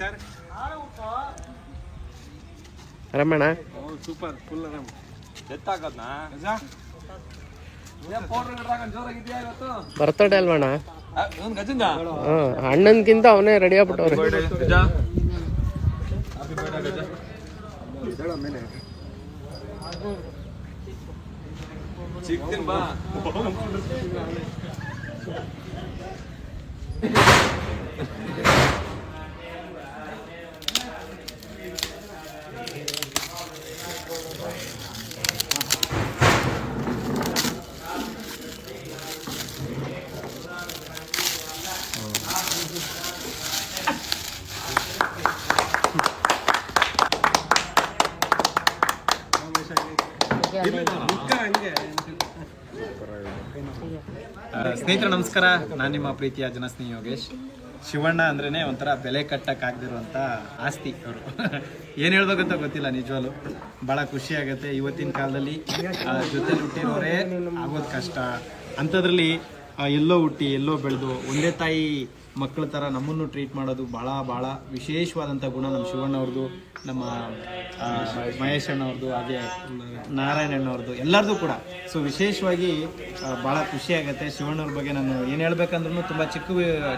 Sir? Ramana? Super. Full ಆರಾಮ್. Birthday ಅಲ್ವಣ ಇವನ್ ಗಜಂಗ ಹಾಂ ಅಣ್ಣನ್ಗಿಂತ ಅವನೇ ರೆಡಿ ಆಗ್ಬಿಟ್ಟವ್ರೆ. ಬಾ ಹಂಗೆ ಸ್ನೇಹಿತರೆ, ನಮಸ್ಕಾರ. ನಾನು ನಿಮ್ಮ ಪ್ರೀತಿಯ ಜನಸ್ನೇಹಿ ಯೋಗೇಶ್. ಶಿವಣ್ಣ ಅಂದ್ರೇ ಒಂಥರ ಬೆಲೆ ಕಟ್ಟಕ್ಕಾಗದಿರುವಂಥ ಆಸ್ತಿ ಅವರು. ಏನು ಹೇಳ್ಬೇಕಂತ ಗೊತ್ತಿಲ್ಲ, ನಿಜವಾಗ್ಲು. ಭಾಳ ಖುಷಿ ಆಗುತ್ತೆ. ಇವತ್ತಿನ ಕಾಲದಲ್ಲಿ ಜೊತೆ ಹುಟ್ಟಿರೋರೇ ಆಗೋದು ಕಷ್ಟ. ಅಂಥದ್ರಲ್ಲಿ ಎಲ್ಲೋ ಹುಟ್ಟಿ, ಎಲ್ಲೋ ಬೆಳೆದು, ಒಂದೇ ತಾಯಿ ಮಕ್ಕಳ ಥರ ನಮ್ಮನ್ನು ಟ್ರೀಟ್ ಮಾಡೋದು ಭಾಳ ಭಾಳ ವಿಶೇಷವಾದಂಥ ಗುಣ ನಮ್ಮ ಶಿವಣ್ಣವ್ರದ್ದು ನಮ್ಮ ಮಹೇಶ್ ಅಣ್ಣವ್ರದ್ದು ಹಾಗೆ ನಾರಾಯಣ ಅಣ್ಣವ್ರದ್ದು ಎಲ್ಲರದು ಕೂಡ. ಸೊ ವಿಶೇಷವಾಗಿ ಭಾಳ ಖುಷಿ ಆಗುತ್ತೆ. ಶಿವಣ್ಣವ್ರ ಬಗ್ಗೆ ನಾನು ಏನು ಹೇಳ್ಬೇಕಂದ್ರೂ ತುಂಬ ಚಿಕ್ಕ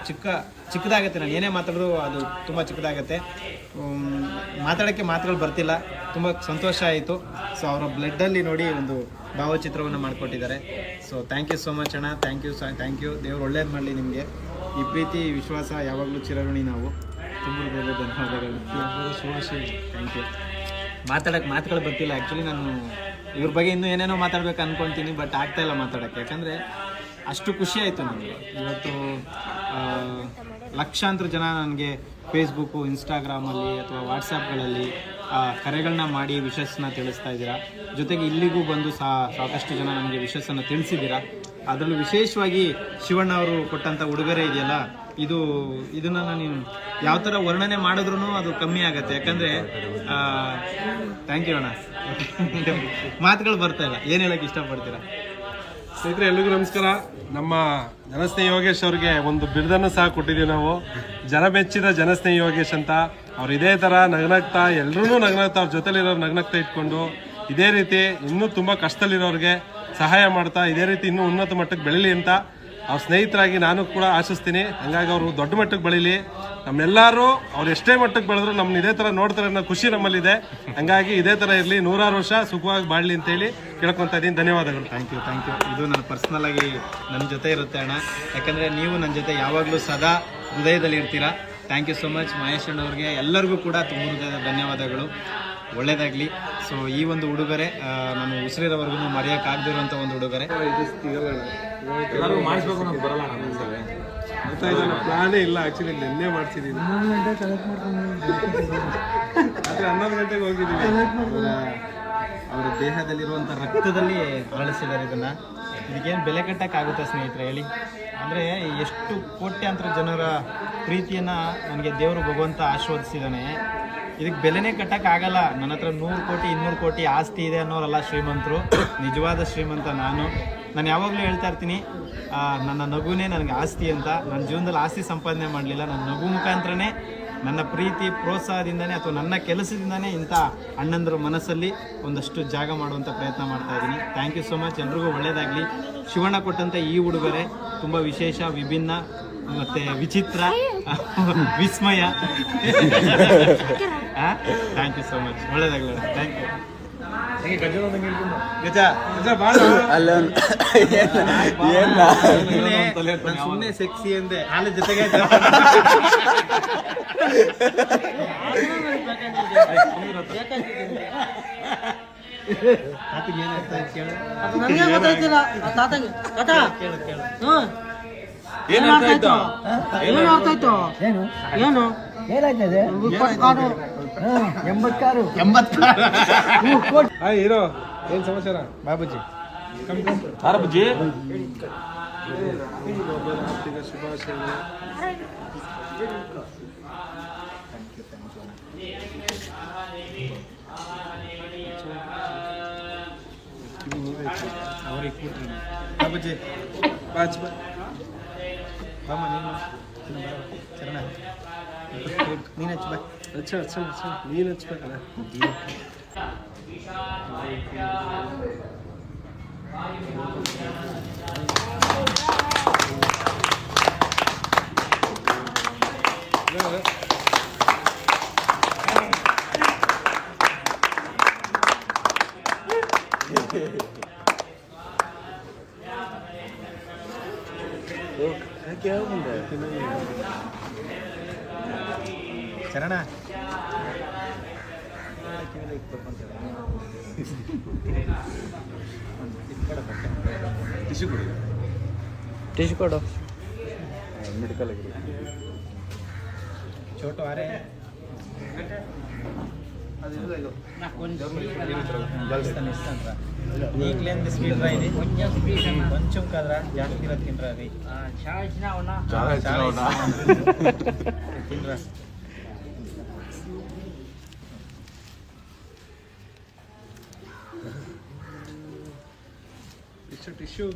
ಚಿಕ್ಕ, ಚಿಕ್ಕದಾಗತ್ತೆ. ನಾನು ಏನೇ ಮಾತಾಡಿದ್ರು ಅದು ತುಂಬ ಚಿಕ್ಕದಾಗತ್ತೆ. ಮಾತಾಡೋಕ್ಕೆ ಮಾತುಗಳು ಬರ್ತಿಲ್ಲ. ತುಂಬ ಸಂತೋಷ ಆಯಿತು. ಸೊ ಅವರ ಬ್ಲಡ್ಡಲ್ಲಿ ನೋಡಿ ಒಂದು ಭಾವಚಿತ್ರವನ್ನು ಮಾಡಿಕೊಟ್ಟಿದ್ದಾರೆ. So thank you so much ಅಣ್ಣ. ಥ್ಯಾಂಕ್ ಯು ಥ್ಯಾಂಕ್ ಯು ದೇವ್ರು ಒಳ್ಳೇದು ಮಾಡಲಿ ನಿಮಗೆ. ಈ ಪ್ರೀತಿ, ವಿಶ್ವಾಸ, ಯಾವಾಗಲೂ ಚಿರಋಣಿ ನಾವು. ತುಂಬ ಧನ್ಯವಾದಗಳು. ಶುಭಾಶಯ ಥ್ಯಾಂಕ್ ಯು ಮಾತಾಡೋಕ್ಕೆ ಮಾತುಗಳು ಬರ್ತಿಲ್ಲ. ಆ್ಯಕ್ಚುಲಿ ನಾನು ಇವ್ರ ಬಗ್ಗೆ ಇನ್ನೂ ಏನೇನೋ ಮಾತಾಡ್ಬೇಕು ಅಂದ್ಕೊಳ್ತೀನಿ ಬಟ್ ಆಗ್ತಾ ಇಲ್ಲ ಮಾತಾಡೋಕ್ಕೆ. ಯಾಕಂದರೆ ಅಷ್ಟು ಖುಷಿ ಆಯಿತು ನನಗೆ. ಇವತ್ತು ಲಕ್ಷಾಂತರ ಜನ ನನಗೆ ಫೇಸ್ಬುಕ್ಕು ಇನ್ಸ್ಟಾಗ್ರಾಮಲ್ಲಿ ಅಥವಾ ವಾಟ್ಸಪ್ಗಳಲ್ಲಿ ಕರೆಗಳನ್ನ ಮಾಡಿ ವಿಶಸ್ನ ತಿಳಿಸ್ತಾ ಇದ್ದೀರಾ? ಜೊತೆಗೆ ಇಲ್ಲಿಗೂ ಬಂದು ಸಾಕಷ್ಟು ಜನ ನನಗೆ ವಿಶಸ್ಸನ್ನು ತಿಳಿಸಿದ್ದೀರಾ? ಅದರಲ್ಲೂ ವಿಶೇಷವಾಗಿ ಶಿವಣ್ಣ ಅವರು ಕೊಟ್ಟಂಥ ಉಡುಗೊರೆ ಇದೆಯಲ್ಲ, ಇದು, ಇದನ್ನ ನಾನು ಯಾವ ಥರ ವರ್ಣನೆ ಮಾಡಿದ್ರು ಅದು ಕಮ್ಮಿ ಆಗುತ್ತೆ. ಯಾಕಂದರೆ ಥ್ಯಾಂಕ್ ಯು ಅಣ್ಣ. ಮಾತುಗಳು ಬರ್ತಾ ಇಲ್ಲ. ಏನು ಹೇಳಕ್ಕೆ ಇಷ್ಟಪಡ್ತೀರಾ? ಸ್ನೇಹಿತರೆ, ಎಲ್ರಿಗೂ ನಮಸ್ಕಾರ. ನಮ್ಮ ಜನಸ್ನೇಹಿ ಯೋಗೇಶ್ ಅವ್ರಿಗೆ ಒಂದು ಬಿರುದನ್ನು ಸಹ ಕೊಟ್ಟಿದ್ದೀವಿ ನಾವು. ಜನ ಬೆಚ್ಚಿದ ಜನಸ್ನೇಹಿ ಯೋಗೇಶ್ ಅಂತ. ಅವ್ರು ಇದೇ ಥರ ನಗ್ನಗ್ತಾ ಎಲ್ಲರೂ ನಗ್ನಗ್ತಾ, ಅವ್ರ ಜೊತೆಲಿರೋರು ನಗ್ನಗ್ತಾ ಇಟ್ಕೊಂಡು, ಇದೇ ರೀತಿ ಇನ್ನೂ ತುಂಬ ಕಷ್ಟದಲ್ಲಿರೋರಿಗೆ ಸಹಾಯ ಮಾಡ್ತಾ ಇದೇ ರೀತಿ ಇನ್ನೂ ಉನ್ನತ ಮಟ್ಟಕ್ಕೆ ಬೆಳೀಲಿ ಅಂತ ಅವ್ರ ಸ್ನೇಹಿತರಾಗಿ ನಾನು ಕೂಡ ಆಶಿಸ್ತೀನಿ. ಹಂಗಾಗಿ ಅವರು ದೊಡ್ಡ ಮಟ್ಟಕ್ಕೆ ಬೆಳೀಲಿ. ನಮ್ಮೆಲ್ಲರೂ ಅವ್ರು ಎಷ್ಟೇ ಮಟ್ಟಕ್ಕೆ ಬೆಳೆದ್ರು ನಮ್ಮನ್ನ ಇದೇ ಥರ ನೋಡ್ತಾರೆ ಅನ್ನೋ ಖುಷಿ ನಮ್ಮಲ್ಲಿದೆ. ಹಂಗಾಗಿ ಇದೇ ಥರ ಇರಲಿ. ನೂರಾರು ವರ್ಷ ಸುಖವಾಗಿ ಬಾಳಲಿ ಅಂತೇಳಿ ಕೇಳ್ಕೊತಾ ಇದ್ದೀನಿ. ಧನ್ಯವಾದಗಳು. ಥ್ಯಾಂಕ್ ಯು ಥ್ಯಾಂಕ್ ಯು ಇದು ನನ್ನ ಪರ್ಸ್ನಲ್ ಆಗಿ ನನ್ನ ಜೊತೆ ಇರುತ್ತೆ ಅಣ್ಣ. ಯಾಕಂದರೆ ನೀವು ನನ್ನ ಜೊತೆ ಯಾವಾಗಲೂ ಸದಾ ಹೃದಯದಲ್ಲಿ ಇರ್ತೀರಾ thank you so much Mahesh ಅಣ್ಣವ್ರಿಗೆ ಎಲ್ಲರಿಗೂ ಕೂಡ ತುಂಬ ಧನ್ಯವಾದಗಳು. ಒಳ್ಳೇದಾಗಲಿ. ಸೊ ಈ ಒಂದು ಉಡುಗೊರೆ ನಮ್ಮ ನಾನು ಉಸಿರಿರೋವರೆಗೂ ಮರೆಯೋಕ್ಕಾಗದಿರುವಂಥ ಒಂದು ಉಡುಗೊರೆ. ಮಾಡಿಸ್ಬೇಕು ಅನ್ನೋದು ಬರಲ್ಲ ಒಂದ್ಸಲ. ಇದನ್ನ ಪ್ಲಾನೇ ಇಲ್ಲ ಆಕ್ಚುಲಿ ನಿನ್ನೆ ಮಾಡ್ತಿದ್ದೀನಿ ಆದ್ರೆ ಹನ್ನೊಂದು ಗಂಟೆಗೆ ಹೋಗಿದ್ದೀವಿ ಅವರ ಅವರ ದೇಹದಲ್ಲಿರುವಂಥ ರಕ್ತದಲ್ಲಿ ಅರಳಿಸಿದ್ದಾರೆ ಇದನ್ನ. ಇದಕ್ಕೇನು ಬೆಲೆ ಕಟ್ಟಕ್ಕಾಗುತ್ತಾ ಸ್ನೇಹಿತರೆ ಹೇಳಿ? ಅಂದರೆ ಎಷ್ಟು ಕೋಟ್ಯಾಂತರ ಜನರ ಪ್ರೀತಿಯನ್ನು ನನಗೆ ದೇವರು ಭಗವಂತ ಆಶೀರ್ವದಿಸಿದ್ದಾನೆ. ಇದಕ್ಕೆ ಬೆಲೆನೇ ಕಟ್ಟಕ್ಕಾಗಲ್ಲ ನನ್ನ ಹತ್ರ ನೂರು ಕೋಟಿ, ಇನ್ನೂರು ಕೋಟಿ ಆಸ್ತಿ ಇದೆ ಅನ್ನೋರಲ್ಲ ಶ್ರೀಮಂತರು. ನಿಜವಾದ ಶ್ರೀಮಂತ ನಾನು. ನಾನು ಯಾವಾಗಲೂ ಹೇಳ್ತಾ ಇರ್ತೀನಿ ನನ್ನ ನಗುನೇ ನನಗೆ ಆಸ್ತಿ ಅಂತ. ನನ್ನ ಜೀವನದಲ್ಲಿ ಆಸ್ತಿ ಸಂಪಾದನೆ ಮಾಡಲಿಲ್ಲ. ನನ್ನ ನಗು ಮುಖಾಂತರನೇ, ನನ್ನ ಪ್ರೀತಿ, ಪ್ರೋತ್ಸಾಹದಿಂದನೇ ಅಥವಾ ನನ್ನ ಕೆಲಸದಿಂದನೇ ಇಂಥ ಅಣ್ಣಂದ್ರ ಮನಸ್ಸಲ್ಲಿ ಒಂದಷ್ಟು ಜಾಗ ಮಾಡುವಂಥ ಪ್ರಯತ್ನ ಮಾಡ್ತಾ ಇದ್ದೀನಿ. ಥ್ಯಾಂಕ್ ಯು ಸೊ ಮಚ್ ಎಲ್ರಿಗೂ ಒಳ್ಳೆಯದಾಗಲಿ ಶಿವಣ್ಣ ಕೊಟ್ಟಂಥ ಈ ಉಡುಗೊರೆ. ತುಂಬ ವಿಶೇಷ, ವಿಭಿನ್ನ. ಮತ್ತು ವಿಚಿತ್ರ ವಿಸ್ಮಯ. ಥ್ಯಾಂಕ್ ಯು ಸೋ ಮಚ್ ಒಳ್ಳೇದಾಗಲಿ ಥ್ಯಾಂಕ್ ಯು ಗಜ ಗಜ ಬಾಳ. ಸುಮ್ಮನೆ ಸೆಕ್ಸಿ ಅಂದೆ. ಹಾಲು ಜೊತೆಗೆ ತಾತಗೆ ಏನಾಗ್ತಾ ಕೇಳು? ತಾತಂಗೆ ಕೇಳು ಕೇಳು ಏನ್ ಏನ್ ಅರ್ಥ ಆಗ್ತಾ ಆಯ್ತು? ಇತ್ತು ಏನು? ಇತ್ತು ಏನು ಏನು ಇಪ್ಪತ್ತು ಕಾರು ಹೀರೋ ಏನ್ ಸಮಾಚಾರ? ಬಾಬುಜಿ. ಬಾಬುಜಿ. ಶುಭಾಶಯಗಳು ಅವರಿಗೆ ಕೂತ್ರಿ ಬಾಬುಜಿ. ಬಾಚ್ ಬಾ ಬಾಮ ನೀನು ಚರಣ ನೀನು ಹಚ್ಚು ಬಾ ಹಚ್ಚ ಹಚ್ಚ ಹಚ್ಚ ನೀನ್ ಹಚ್ಬೇಕಲ್ಲ ಚರಣ ಟಿಶ್ಯೂ ಕೊಡಿ ಟಿಶ್ ಕೊಡು ಮೆಡಿಕಲ್ ಚೋಟು ಆರೆ వీక్లేంది స్పీడ్ రా ఇది. కొంచెం కదరా జాస్తిగా తినరా అది. తినరా. టిష్యూ టిష్యూ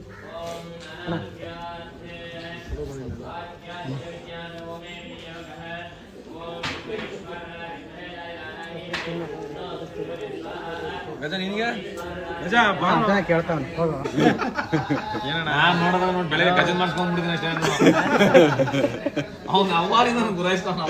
ಗಜ ನಿನಗೆ? ಗಜ ಬಾ. ನಾನ್ ನೋಡಿ ಬೆಳಗ್ಗೆ ಗಜನ್ ಮಾಡ್ಸ್ಕೊಂಡ್ಬಿಟ್ಟಿದ್ದೀನಿ ಅಷ್ಟೇ ಅವ್ನು ಅವ್ವಾರಿಂದ ಗುರಾಯಿಸ್ತಾನ